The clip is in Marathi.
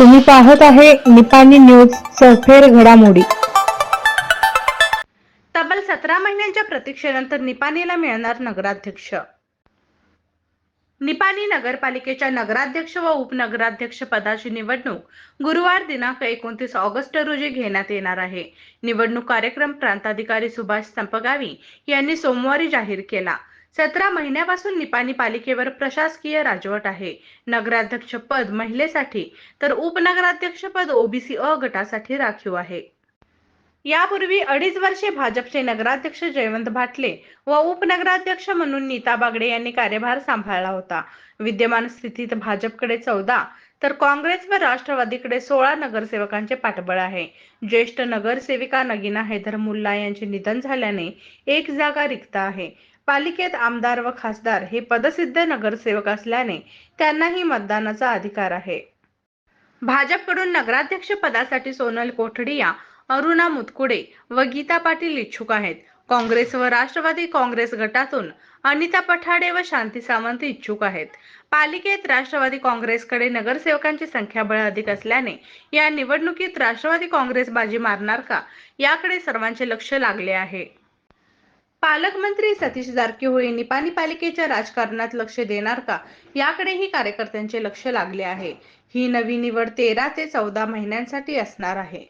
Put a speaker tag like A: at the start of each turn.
A: पाहत आहे निपाणी न्यूज सफेर घडामोडी.
B: तब्बल सतरा महिन्यांच्या प्रतीक्षेनंतर निपाणीला मिळणार नगराध्यक्ष. निपाणी नगरपालिकेच्या नगराध्यक्ष व उपनगराध्यक्ष पदाची निवडणूक गुरुवार दिनांक एकोणतीस ऑगस्ट रोजी घेण्यात येणार आहे. निवडणूक कार्यक्रम प्रांताधिकारी सुभाष संपगावी यांनी सोमवारी जाहीर केला. सतरा महिन्यापासून निपाणी पालिकेवर प्रशासकीय राजवट आहे. नगराध्यक्ष पद महिलेसाठी तर उपनगराध्यक्ष पद ओबीसी अ गटासाठी राखीव आहे. यापूर्वी अडीच वर्षे भाजपचे नगराध्यक्ष जयवंत भाटले व उपनगराध्यक्ष म्हणून नीता बागडे यांनी कार्यभार सांभाळला होता. विद्यमान स्थितीत भाजपकडे चौदा तर काँग्रेस व राष्ट्रवादीकडे सोळा नगरसेवकांचे पाठबळ आहे. ज्येष्ठ नगरसेविका नगीना हैदर मुल्ला यांचे निधन झाल्याने एक जागा रिक्त आहे. पालिकेत आमदार व खासदार हे पदसिद्ध नगरसेवक असल्याने त्यांनाही मतदानाचा अधिकार आहे. भाजपकडून नगराध्यक्ष पदासाठी सोनल कोठडिया अरुणा मुतकुडे व गीता पाटील इच्छुक आहेत. काँग्रेस व राष्ट्रवादी काँग्रेस गटातून अनिता पठाडे व शांती सावंत इच्छुक आहेत. पालिकेत राष्ट्रवादी काँग्रेसकडे नगरसेवकांची संख्याबळ अधिक असल्याने या निवडणुकीत राष्ट्रवादी काँग्रेस बाजी मारणार का याकडे सर्वांचे लक्ष लागले आहे. पालकमंत्री सतीश जारकीहोळी निपाणी पालिकेच्या राजकारणात लक्ष देणार का? याकडेही कार्यकर्त्यांचे लक्ष लागले आहे. ही नवी निवड तेरा ते चौदा महिन्यांसाठी असणार आहे.